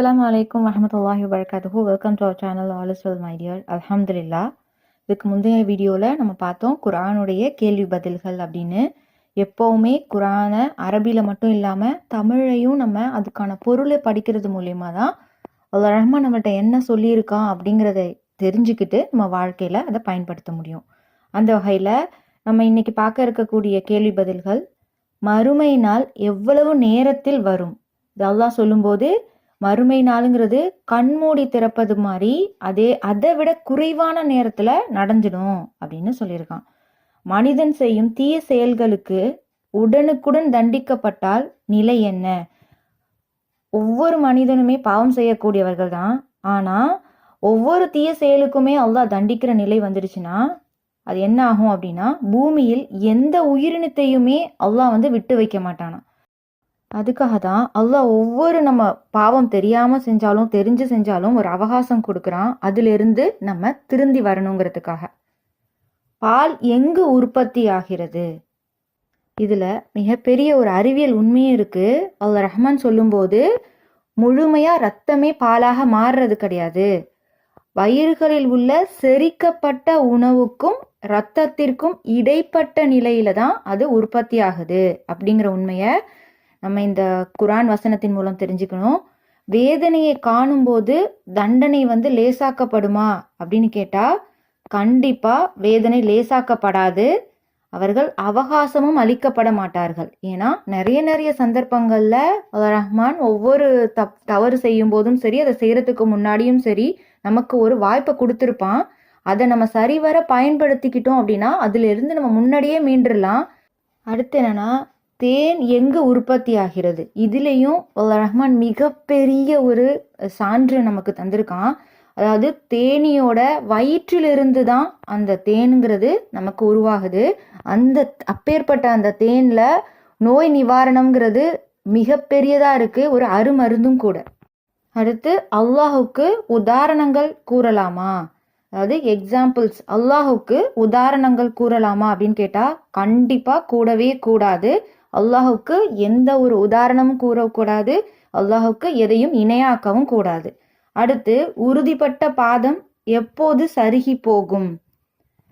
அஸ்லாம் வலைக்கம் வரமத்துல்லாஹி வபரகாத்துஹு welcome to our channel all is well my dear இதுக்கு முந்தைய வீடியோவில் நம்ம பார்த்தோம் குரானுடைய கேள்வி பதில்கள் அப்படின்னு. எப்போவுமே குரானை அரபியில் மட்டும் இல்லாமல் தமிழையும் நம்ம அதுக்கான பொருளை படிக்கிறது மூலயமா தான் அல்லாஹ் ரஹ்மான் நம்மள்ட்ட என்ன சொல்லியிருக்கான் அப்படிங்கிறத தெரிஞ்சுக்கிட்டு நம்ம வாழ்க்கையில் அதை பயன்படுத்த முடியும். அந்த வகையில் நம்ம இன்னைக்கு பார்க்க இருக்கக்கூடிய கேள்வி பதில்கள் மறுமை நாள் எவ்வளவு நேரத்தில் வரும்? இது அல்லாஹ் சொல்லும்போது மறுமை நாளுங்கிறது கண்மூடி திறப்பது மாதிரி அதே அதை விட குறைவான நேரத்தில் நடந்துடும் அப்படின்னு சொல்லியிருக்கான். மனிதன் செய்யும் தீய செயல்களுக்கு உடனுக்குடன் தண்டிக்கப்பட்டால் நிலை என்ன? ஒவ்வொரு மனிதனுமே பாவம் செய்யக்கூடியவர்கள் தான். ஆனால் ஒவ்வொரு தீய செயலுக்குமே அவ்வளோ தண்டிக்கிற நிலை வந்துடுச்சுன்னா அது என்ன ஆகும் அப்படின்னா பூமியில் எந்த உயிரினத்தையுமே அவ்வளோ வந்து விட்டு வைக்க மாட்டானா அதுக்காக தான் அல்லாஹ் ஒவ்வொரு நம்ம பாவம் தெரியாமல் செஞ்சாலும் தெரிஞ்சு செஞ்சாலும் ஒரு அவகாசம் கொடுக்குறான். அதிலிருந்து நம்ம திருந்தி வரணுங்கிறதுக்காக. பால் எங்கு உற்பத்தி ஆகிறது? இதில் மிகப்பெரிய ஒரு அறிவியல் உண்மையும் இருக்குது அல்லாஹ் ரஹ்மான் சொல்லும்போது முழுமையாக ரத்தமே பாலாக மாறுறது கிடையாது. வயிறுகளில் உள்ள செரிக்கப்பட்ட உணவுக்கும் ரத்தத்திற்கும் இடைப்பட்ட நிலையில தான் அது உற்பத்தி ஆகுது அப்படிங்கிற உண்மையை நம்ம இந்த குரான் வசனத்தின் மூலம் தெரிஞ்சுக்கணும். வேதனையை காணும்போது தண்டனை வந்து லேசாக்கப்படுமா அப்படின்னு கேட்டால் கண்டிப்பாக வேதனை லேசாக்கப்படாது. அவர்கள் அவகாசமும் அளிக்கப்பட மாட்டார்கள். ஏன்னா நிறைய நிறைய சந்தர்ப்பங்களில் ரஹ்மான் ஒவ்வொரு தப் தவறு செய்யும் போதும் சரி அதை செய்கிறதுக்கு முன்னாடியும் சரி நமக்கு ஒரு வாய்ப்பை கொடுத்துருப்பான். அதை நம்ம சரிவர பயன்படுத்திக்கிட்டோம் அப்படின்னா அதிலிருந்து நம்ம முன்னாடியே மீண்டுடலாம். அடுத்து என்னென்னா தேன் எங்கே உற்பத்தி ஆகிறது இதுலேயும் ரஹ்மான் மிகப்பெரிய ஒரு சான்று நமக்கு தந்திருக்கான். அதாவது தேனியோட வயிற்றிலிருந்து தான் அந்த தேனுங்கிறது நமக்கு உருவாகுது. அந்த அப்பேற்பட்ட அந்த தேனில் நோய் நிவாரணம்ங்கிறது மிகப்பெரியதாக இருக்குது ஒரு அருமருந்தும் கூட. அடுத்து அல்லாஹுக்கு உதாரணங்கள் கூறலாமா? அதாவது எக்ஸாம்பிள்ஸ் அல்லாஹுக்கு உதாரணங்கள் கூறலாமா அப்படின்னு கேட்டால் கண்டிப்பாக கூடவே கூடாது. அல்லாஹுக்கு எந்த ஒரு உதாரணமும் கூறக்கூடாது. அல்லாஹுக்கு எதையும் இணையாக்கவும் கூடாது. அடுத்து உறுதிப்பட்ட பாதம் எப்போது சருகி போகும்?